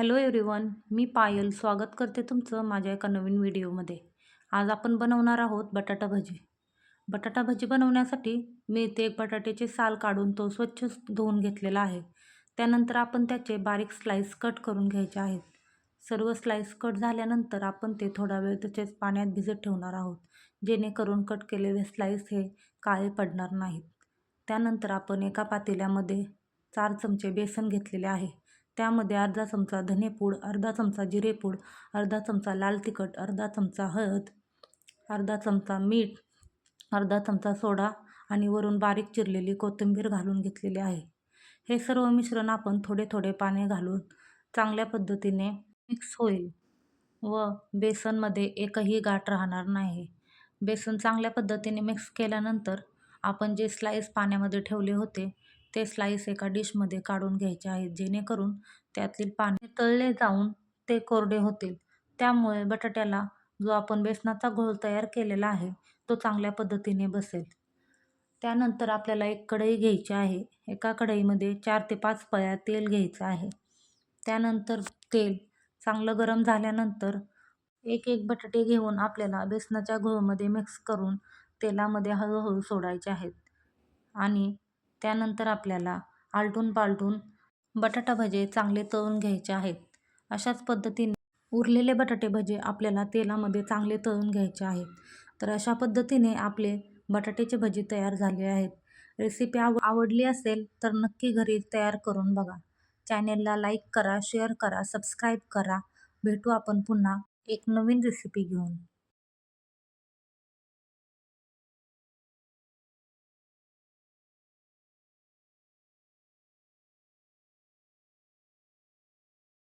Hello everyone मी पायल. स्वागत करते तुमचं माझ्या एका नवीन व्हिडिओमध्ये. आज आपण बनवणार आहोत बटाटा भजी. बटाटा भजी बनवण्यासाठी मी इथे एक बटाट्याचे साल काढून तो स्वच्छ धुवून घेतलेला आहे. त्यानंतर आपण त्याचे बारीक स्लाईस कट करून घ्यायचे आहेत. सर्व स्लाईस कट झाल्यानंतर आपण ते थोडा वेळ तसेच पाण्यात भिजत ठेवणार आहोत जेणेकरून कट केलेले स्लाईस हे काळे पडणार नाहीत. त्यानंतर आपण एका पातेल्यामध्ये चार चमचे बेसन घेतलेले आहे. त्यामध्ये अर्धा चमचा धनेपूड अर्धा चमचा जिरेपूड अर्धा चमचा लाल तिखट अर्धा चमचा हळद अर्धा चमचा मीठ अर्धा चमचा सोडा आणि वरून बारीक चिरलेली कोथिंबीर घालून घेतलेली आहे. हे सर्व मिश्रण आपण थोडे थोडे पाणी घालून चांगल्या पद्धतीने मिक्स होईल व बेसनमध्ये एकही गाठ राहणार नाही. बेसन चांगल्या पद्धतीने मिक्स केल्यानंतर आपण जे स्लाईस पाण्यामध्ये ठेवले होते ते स्लाईस एका डिशमध्ये काढून घ्यायचे आहेत. जेणेकरून त्यातील पाणी तळले जाऊन ते कोरडे होतील. त्यामुळे बटाट्याला जो आपण बेसनाचा घोळ तयार केलेला आहे तो चांगल्या पद्धतीने बसेल. त्यानंतर आपल्याला एक कढई घ्यायची आहे. एका कढईमध्ये चार ते पाच पळ्या तेल घ्यायचं आहे. त्यानंतर तेल चांगलं गरम झाल्यानंतर एक एक बटाटे घेऊन आपल्याला बेसनाच्या घोळमध्ये मिक्स करून तेलामध्ये हळूहळू सोडायचे आहेत. आणि त्यानंतर आपल्याला आलटून पालटून बटाटा भजे चांगले तळून घ्यायचे आहेत. अशाच पद्धतीने उरलेले बटाटे भजे आपल्याला तेलामध्ये चांगले तळून घ्यायचे आहेत. तर अशा पद्धतीने आपले बटाट्याचे भजी तयार झाले आहेत. रेसिपी आव आवडली असेल तर नक्की घरी तयार करून बघा. चॅनेलला लाईक करा शेअर करा सबस्क्राईब करा. भेटू आपण पुन्हा एक नवीन रेसिपी घेऊन.